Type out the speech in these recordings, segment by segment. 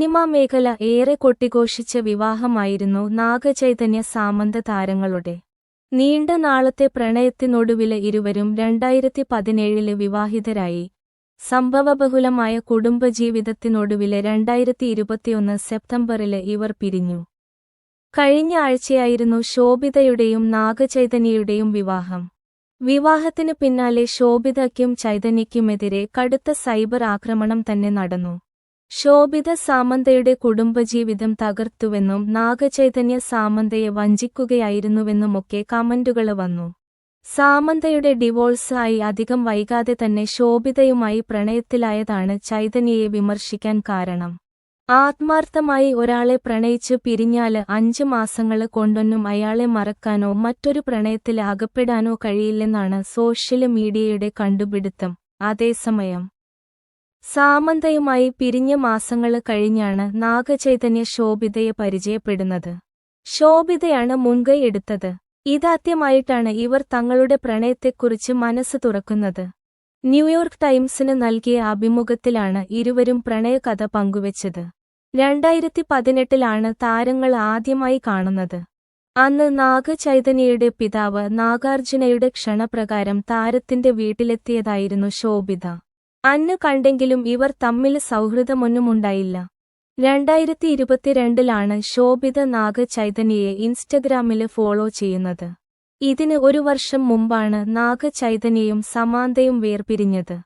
Cinema മേഖല ഏറെ കൊട്ടിഘോഷിച്ച വിവാഹമായിരുന്നു നാഗചൈതന്യ സാമന്ത താരങ്ങളുടെ. നീണ്ട നാളത്തെ പ്രണയത്തിനൊടുവിലെ ഇരുവരും രണ്ടായിരത്തി പതിനേഴിൽ വിവാഹിതരായി. സംഭവബഹുലമായ കുടുംബജീവിതത്തിനൊടുവിലെ രണ്ടായിരത്തി ഇരുപത്തിയൊന്ന് സെപ്റ്റംബറിൽ ഇവർ പിരിഞ്ഞു. കഴിഞ്ഞ ആഴ്ചയായിരുന്നു ശോഭിതയുടെയും നാഗചൈതന്യയുടെയും വിവാഹം. വിവാഹത്തിനു പിന്നാലെ ശോഭിതയ്ക്കും ചൈതന്യയ്ക്കുമെതിരെ കടുത്ത സൈബർ ആക്രമണം തന്നെ നടന്നു. ശോഭിത സാമന്തയുടെ കുടുംബജീവിതം തകർത്തുവെന്നും നാഗചൈതന്യ സാമന്തയെ വഞ്ചിക്കുകയായിരുന്നുവെന്നുമൊക്കെ കമന്റുകൾ വന്നു. സാമന്തയുടെ ഡിവോഴ്സായി അധികം വൈകാതെ തന്നെ ശോഭിതയുമായി പ്രണയത്തിലായതാണ് ചൈതന്യയെ വിമർശിക്കാൻ കാരണം. ആത്മാർത്ഥമായി ഒരാളെ പ്രണയിച്ച് പിരിഞ്ഞാൽ അഞ്ച് മാസങ്ങൾ കൊണ്ടൊന്നും അയാളെ മറക്കാനോ മറ്റൊരു പ്രണയത്തിൽ അകപ്പെടാനോ കഴിയില്ലെന്നാണ് സോഷ്യൽ മീഡിയയുടെ കണ്ടുപിടുത്തം. അതേസമയം സാമന്തയുമായി പിരിഞ്ഞ മാസങ്ങൾ കഴിഞ്ഞാണ് നാഗചൈതന്യ ശോഭിതയെ പരിചയപ്പെടുന്നത്. ശോഭിതയാണ് മുൻകൈ എടുത്തത്. ഇതാദ്യമായിട്ടാണ് ഇവർ തങ്ങളുടെ പ്രണയത്തെക്കുറിച്ച് മനസ്സ് തുറക്കുന്നത്. ന്യൂയോർക്ക് ടൈംസിന് നൽകിയ അഭിമുഖത്തിലാണ് ഇരുവരും പ്രണയകഥ പങ്കുവച്ചത്. രണ്ടായിരത്തി പതിനെട്ടിലാണ് താരങ്ങൾ ആദ്യമായി കാണുന്നത്. അന്ന് നാഗചൈതന്യയുടെ പിതാവ് നാഗാർജുനയുടെ ക്ഷണപ്രകാരം താരത്തിന്റെ വീട്ടിലെത്തിയതായിരുന്നു ശോഭിത. അന്ന് കണ്ടെങ്കിലും ഇവർ തമ്മിൽ സൗഹൃദമൊന്നുമുണ്ടായില്ല. രണ്ടായിരത്തി ഇരുപത്തിരണ്ടിലാണ് ശോഭിത നാഗ ചൈതന്യയെ ഇൻസ്റ്റഗ്രാമിൽ ഫോളോ ചെയ്യുന്നത്. ഇതിന് ഒരു വർഷം മുമ്പാണ് നാഗ ചൈതന്യയും സമാന്തയും വേർപിരിഞ്ഞത്.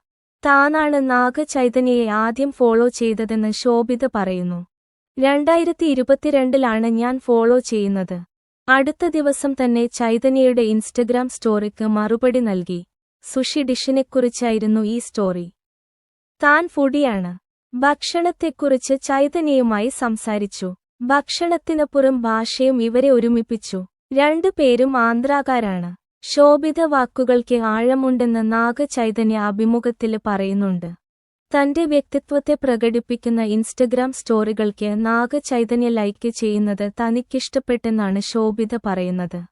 താനാണ് നാഗ ചൈതന്യയെ ആദ്യം ഫോളോ ചെയ്തതെന്ന് ശോഭിത പറയുന്നു. രണ്ടായിരത്തി ഇരുപത്തിരണ്ടിലാണ് ഞാൻ ഫോളോ ചെയ്യുന്നത്. അടുത്ത ദിവസം തന്നെ ചൈതന്യയുടെ ഇൻസ്റ്റഗ്രാം സ്റ്റോറിക്ക് മറുപടി നൽകി. സുഷി ഡിഷിനെക്കുറിച്ചായിരുന്നു ഈ സ്റ്റോറി. താൻ ഫുഡിയാണ്. ഭക്ഷണത്തെക്കുറിച്ച് ചൈതന്യയുമായി സംസാരിച്ചു. ഭക്ഷണത്തിനപ്പുറം ഭാഷയും ഇവരെ ഒരുമിപ്പിച്ചു. രണ്ടു പേരും ആന്ധ്രാകാരാണ്. ശോഭിത വാക്കുകൾക്ക് ആഴമുണ്ടെന്ന് നാഗ ചൈതന്യ അഭിമുഖത്തിൽ പറയുന്നുണ്ട്. തന്റെ വ്യക്തിത്വത്തെ പ്രകടിപ്പിക്കുന്ന ഇൻസ്റ്റഗ്രാം സ്റ്റോറികൾക്ക് നാഗ ചൈതന്യ ലൈക്ക് ചെയ്യുന്നത് തനിക്കിഷ്ടപ്പെട്ടെന്നാണ് ശോഭിത പറയുന്നത്.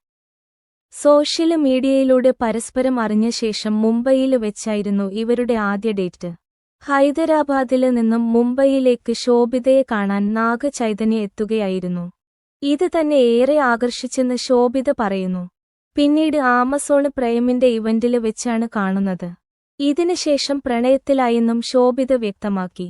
സോഷ്യൽ മീഡിയയിലൂടെ പരസ്പരം അറിഞ്ഞ ശേഷം മുംബൈയിൽ വെച്ചായിരുന്നു ഇവരുടെ ആദ്യ ഡേറ്റ്. ഹൈദരാബാദിൽ നിന്നും മുംബൈയിലേക്ക് ശോഭിതയെ കാണാൻ നാഗ ചൈതന്യ എത്തുകയായിരുന്നു. ഇത് തന്നെ ഏറെ ആകർഷിച്ചെന്ന് ശോഭിത പറയുന്നു. പിന്നീട് ആമസോണ് പ്രേമിന്റെ ഇവന്റിൽ വെച്ചാണ് കാണുന്നത്. ഇതിനുശേഷം പ്രണയത്തിലായെന്നും ശോഭിത വ്യക്തമാക്കി.